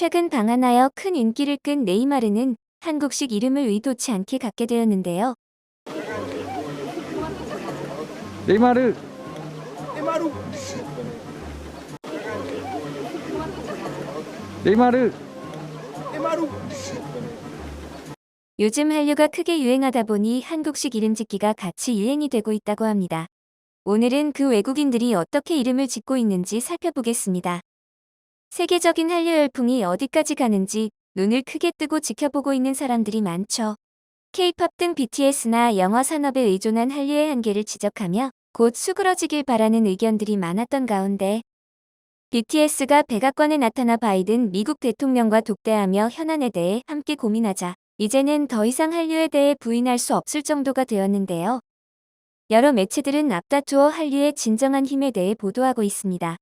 최근 방한하여 큰 인기를 끈 네이마르는 한국식 이름을 의도치 않게 갖게 되었는데요. 네이마르 네이마르 요즘 한류가 크게 유행하다 보니 한국식 이름 짓기가 같이 유행이 되고 있다고 합니다. 오늘은 그 외국인들이 어떻게 이름을 짓고 있는지 살펴보겠습니다. 세계적인 한류 열풍이 어디까지 가는지 눈을 크게 뜨고 지켜보고 있는 사람들이 많죠. K-팝 등 BTS나 영화 산업에 의존한 한류의 한계를 지적하며 곧 수그러지길 바라는 의견들이 많았던 가운데 BTS가 백악관에 나타나 바이든 미국 대통령과 독대하며 현안에 대해 함께 고민하자 이제는 더 이상 한류에 대해 부인할 수 없을 정도가 되었는데요. 여러 매체들은 앞다투어 한류의 진정한 힘에 대해 보도하고 있습니다.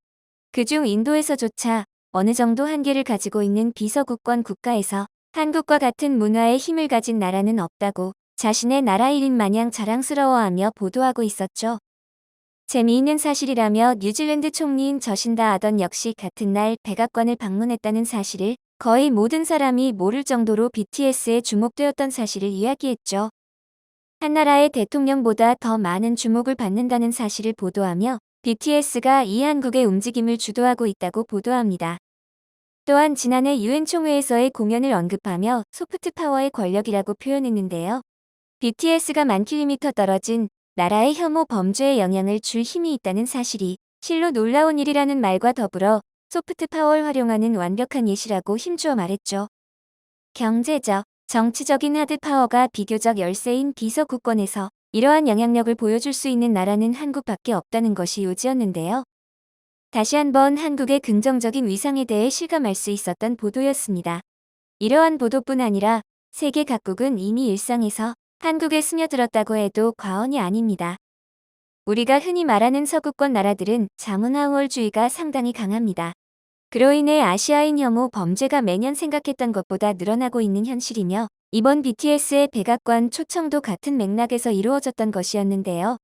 그중 인도에서조차 어느 정도 한계를 가지고 있는 비서국권 국가에서 한국과 같은 문화의 힘을 가진 나라는 없다고 자신의 나라 일인 마냥 자랑스러워하며 보도하고 있었죠. 재미있는 사실이라며 뉴질랜드 총리인 저신다 아던 역시 같은 날 백악관을 방문했다는 사실을 거의 모든 사람이 모를 정도로 BTS에 주목되었던 사실을 이야기했죠. 한 나라의 대통령보다 더 많은 주목을 받는다는 사실을 보도하며 BTS가 이 한국의 움직임을 주도하고 있다고 보도합니다. 또한 지난해 유엔 총회에서의 공연을 언급하며 소프트 파워의 권력이라고 표현했는데요. BTS가 만 킬로미터 떨어진 나라의 혐오 범죄에 영향을 줄 힘이 있다는 사실이 실로 놀라운 일이라는 말과 더불어 소프트 파워를 활용하는 완벽한 예시라고 힘주어 말했죠. 경제적, 정치적인 하드 파워가 비교적 열세인 비서국권에서 이러한 영향력을 보여줄 수 있는 나라는 한국밖에 없다는 것이 요지였는데요. 다시 한번 한국의 긍정적인 위상에 대해 실감할 수 있었던 보도였습니다. 이러한 보도뿐 아니라 세계 각국은 이미 일상에서 한국에 스며들었다고 해도 과언이 아닙니다. 우리가 흔히 말하는 서구권 나라들은 자문하우얼주의가 상당히 강합니다. 그로 인해 아시아인 혐오 범죄가 매년 생각했던 것보다 늘어나고 있는 현실이며 이번 BTS의 백악관 초청도 같은 맥락에서 이루어졌던 것이었는데요.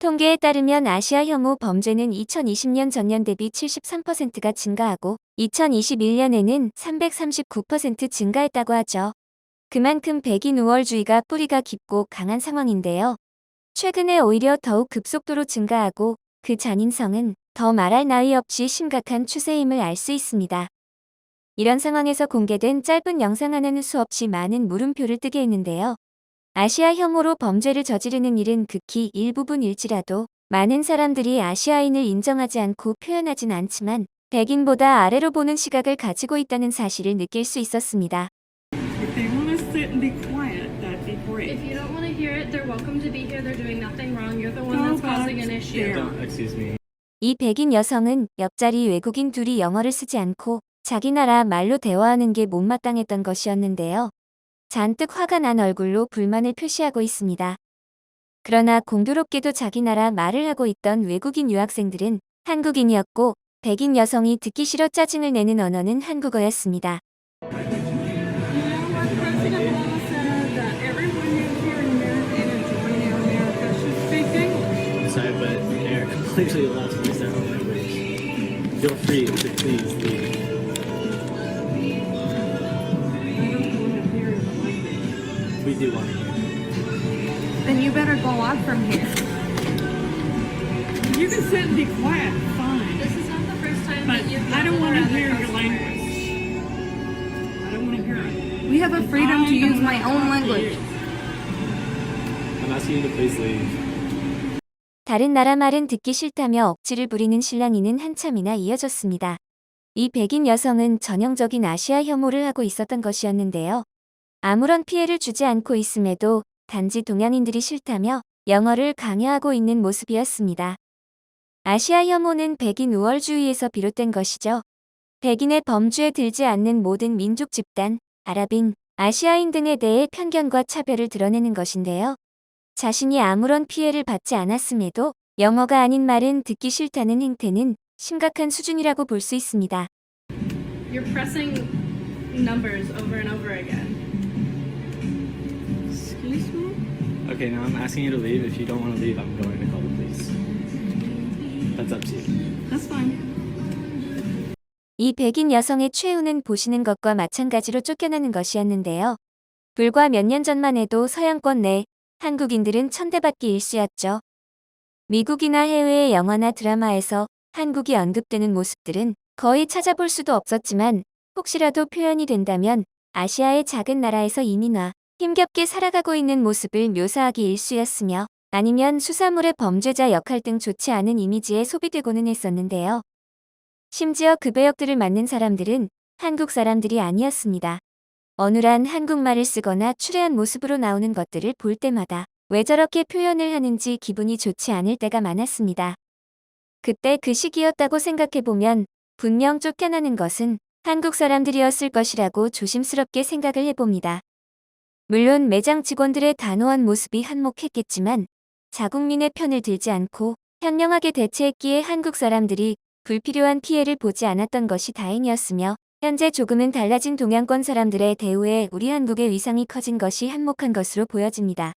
통계에 따르면 아시아 혐오 범죄는 2020년 전년 대비 73%가 증가하고 2021년에는 339% 증가했다고 하죠. 그만큼 백인 우월주의가 뿌리가 깊고 강한 상황인데요. 최근에 오히려 더욱 급속도로 증가하고 그 잔인성은 더 말할 나위 없이 심각한 추세임을 알 수 있습니다. 이런 상황에서 공개된 짧은 영상 하나는 수없이 많은 물음표를 뜨게 했는데요. 아시아 혐오로 범죄를 저지르는 일은 극히 일부분일지라도 많은 사람들이 아시아인을 인정하지 않고 표현하진 않지만 백인보다 아래로 보는 시각을 가지고 있다는 사실을 느낄 수 있었습니다. If they want to sit and be quiet, that'd be If great. you don't want to hear it, they're welcome to be here. They're doing nothing wrong. You're the one Go that's back causing an issue. there. Don't, excuse me. 이 백인 여성은 옆자리 외국인 둘이 영어를 쓰지 않고 자기 나라 말로 대화하는 게 못마땅했던 것이었는데요. 잔뜩 화가 난 얼굴로 불만을 표시하고 있습니다. 그러나 공교롭게도 자기 나라 말을 하고 있던 외국인 유학생들은 한국인이었고 백인 여성이 듣기 싫어 짜증을 내는 언어는 한국어였습니다. Do want to hear. Then you better go on from here. You can sit and be quiet, fine. This is not the first time But that you've I don't want to hear your customers. language. I don't want to hear it. We have a freedom to I use don't my own to language. you. I'm asking you to please leave. 다른 나라 말은 듣기 싫다며 억지를 부리는 실랑이는 한참이나 이어졌습니다. 이 백인 여성은 전형적인 아시아 혐오를 하고 있었던 것이었는데요. 아무런 피해를 주지 않고 있음에도 단지 동양인들이 싫다며 영어를 강요하고 있는 모습이었습니다. 아시아 혐오는 백인 우월주의에서 비롯된 것이죠. 백인의 범주에 들지 않는 모든 민족 집단, 아랍인, 아시아인 등에 대해 편견과 차별을 드러내는 것인데요. 자신이 아무런 피해를 받지 않았음에도 영어가 아닌 말은 듣기 싫다는 행태는 심각한 수준이라고 볼 수 있습니다. You're pressing numbers over and over again. Okay, now I'm asking you to leave. If you don't want to leave, I'm going to call the police. That's up to you. That's fine. 이 백인 여성의 최후는 보시는 것과 마찬가지로 쫓겨나는 것이었는데요. 불과 몇 년 전만 해도 서양권 내 한국인들은 천대받기 일쑤였죠. 미국이나 해외의 영화나 드라마에서 한국이 언급되는 모습들은 거의 찾아볼 수도 없었지만 혹시라도 표현이 된다면 아시아의 작은 나라에서 이민와 힘겹게 살아가고 있는 모습을 묘사하기 일쑤였으며 아니면 수사물의 범죄자 역할 등 좋지 않은 이미지에 소비되고는 했었는데요. 심지어 그 배역들을 맡는 사람들은 한국 사람들이 아니었습니다. 어눌한 한국말을 쓰거나 추레한 모습으로 나오는 것들을 볼 때마다 왜 저렇게 표현을 하는지 기분이 좋지 않을 때가 많았습니다. 그때 그 시기였다고 생각해보면 분명 쫓겨나는 것은 한국 사람들이었을 것이라고 조심스럽게 생각을 해봅니다. 물론 매장 직원들의 단호한 모습이 한몫했겠지만 자국민의 편을 들지 않고 현명하게 대처했기에 한국 사람들이 불필요한 피해를 보지 않았던 것이 다행이었으며 현재 조금은 달라진 동양권 사람들의 대우에 우리 한국의 위상이 커진 것이 한몫한 것으로 보여집니다.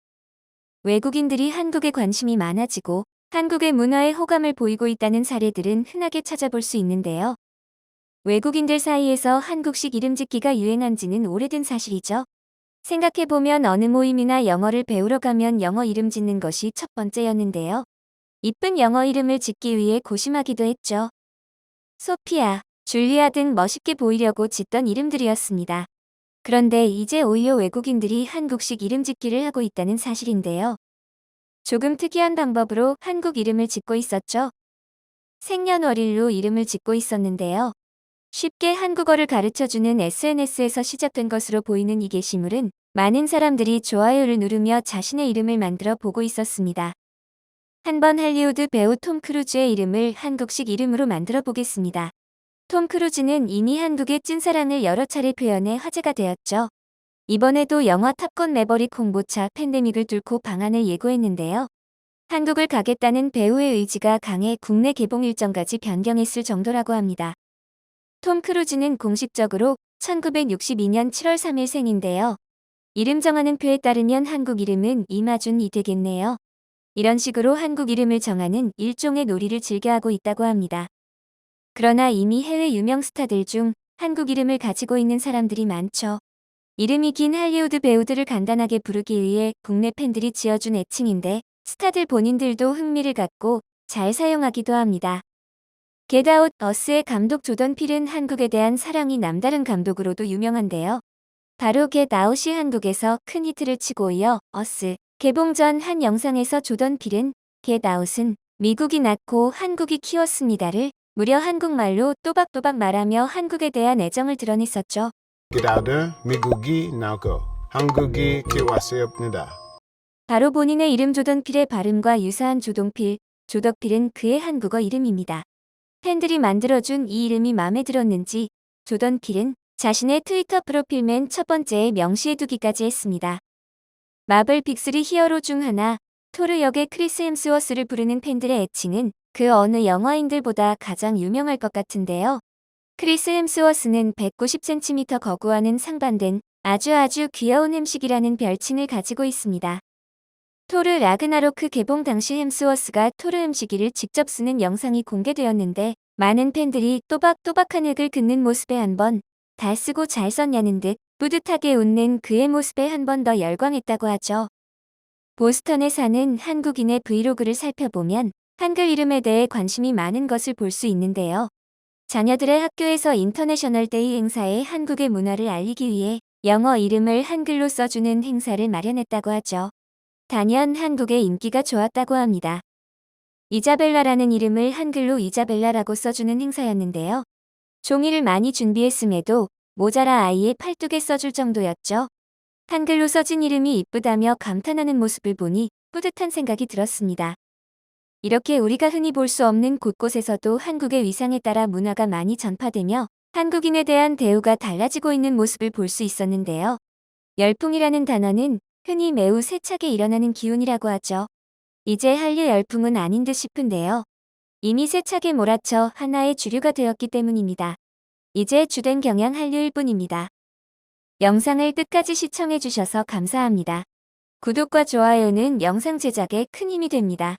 외국인들이 한국에 관심이 많아지고 한국의 문화에 호감을 보이고 있다는 사례들은 흔하게 찾아볼 수 있는데요. 외국인들 사이에서 한국식 이름 짓기가 유행한 지는 오래된 사실이죠. 생각해보면 어느 모임이나 영어를 배우러 가면 영어 이름 짓는 것이 첫 번째였는데요. 이쁜 영어 이름을 짓기 위해 고심하기도 했죠. 소피아, 줄리아 등 멋있게 보이려고 짓던 이름들이었습니다. 그런데 이제 오히려 외국인들이 한국식 이름 짓기를 하고 있다는 사실인데요. 조금 특이한 방법으로 한국 이름을 짓고 있었죠. 생년월일로 이름을 짓고 있었는데요. 쉽게 한국어를 가르쳐주는 SNS에서 시작된 것으로 보이는 이 게시물은 많은 사람들이 좋아요를 누르며 자신의 이름을 만들어 보고 있었습니다. 한번 할리우드 배우 톰 크루즈의 이름을 한국식 이름으로 만들어 보겠습니다. 톰 크루즈는 이미 한국의 찐사랑을 여러 차례 표현해 화제가 되었죠. 이번에도 영화 탑건 매버릭 홍보차 팬데믹을 뚫고 방한을 예고했는데요. 한국을 가겠다는 배우의 의지가 강해 국내 개봉 일정까지 변경했을 정도라고 합니다. 톰 크루즈는 공식적으로 1962년 7월 3일 생인데요. 이름 정하는 표에 따르면 한국 이름은 이마준이 되겠네요. 이런 식으로 한국 이름을 정하는 일종의 놀이를 즐겨하고 있다고 합니다. 그러나 이미 해외 유명 스타들 중 한국 이름을 가지고 있는 사람들이 많죠. 이름이 긴 할리우드 배우들을 간단하게 부르기 위해 국내 팬들이 지어준 애칭인데 스타들 본인들도 흥미를 갖고 잘 사용하기도 합니다. 겟아웃 어스의 감독 조던 필은 한국에 대한 사랑이 남다른 감독으로도 유명한데요. 바로 겟아웃이 한국에서 큰 히트를 치고 이어 어스 개봉 전 한 영상에서 조던 필은 겟아웃은 미국이 낳고 한국이 키웠습니다를 무려 한국말로 또박또박 말하며 한국에 대한 애정을 드러냈었죠. 기다드 미국이 나고 한국이 키웠습니다. 바로 본인의 이름 조던 필의 발음과 유사한 조동필, 조덕필은 그의 한국어 이름입니다. 팬들이 만들어준 이 이름이 마음에 들었는지 조던 필은 자신의 트위터 프로필 맨 첫 번째에 명시해두기까지 했습니다. 마블 빅3 히어로 중 하나 토르 역의 크리스 햄스워스를 부르는 팬들의 애칭은 그 어느 영화인들보다 가장 유명할 것 같은데요. 크리스 햄스워스는 190cm 거구와는 상반된 아주 아주 귀여운 햄식이라는 별칭을 가지고 있습니다. 토르 라그나로크 개봉 당시 햄스워스가 토르 햄식이를 직접 쓰는 영상이 공개되었는데 많은 팬들이 또박또박 한 흙을 긋는 모습에 한 번 다 쓰고 잘 썼냐는 듯 뿌듯하게 웃는 그의 모습에 한 번 더 열광했다고 하죠. 보스턴에 사는 한국인의 브이로그를 살펴보면 한글 이름에 대해 관심이 많은 것을 볼 수 있는데요. 자녀들의 학교에서 인터내셔널 데이 행사에 한국의 문화를 알리기 위해 영어 이름을 한글로 써주는 행사를 마련했다고 하죠. 단연 한국의 인기가 좋았다고 합니다. 이자벨라라는 이름을 한글로 이자벨라라고 써주는 행사였는데요. 종이를 많이 준비했음에도 모자라 아이의 팔뚝에 써줄 정도였죠. 한글로 써진 이름이 이쁘다며 감탄하는 모습을 보니 뿌듯한 생각이 들었습니다. 이렇게 우리가 흔히 볼 수 없는 곳곳에서도 한국의 위상에 따라 문화가 많이 전파되며 한국인에 대한 대우가 달라지고 있는 모습을 볼 수 있었는데요. 열풍이라는 단어는 흔히 매우 세차게 일어나는 기운이라고 하죠. 이제 한류 열풍은 아닌 듯 싶은데요. 이미 세차게 몰아쳐 하나의 주류가 되었기 때문입니다. 이제 주된 경향 한류일 뿐입니다. 영상을 끝까지 시청해주셔서 감사합니다. 구독과 좋아요는 영상 제작에 큰 힘이 됩니다.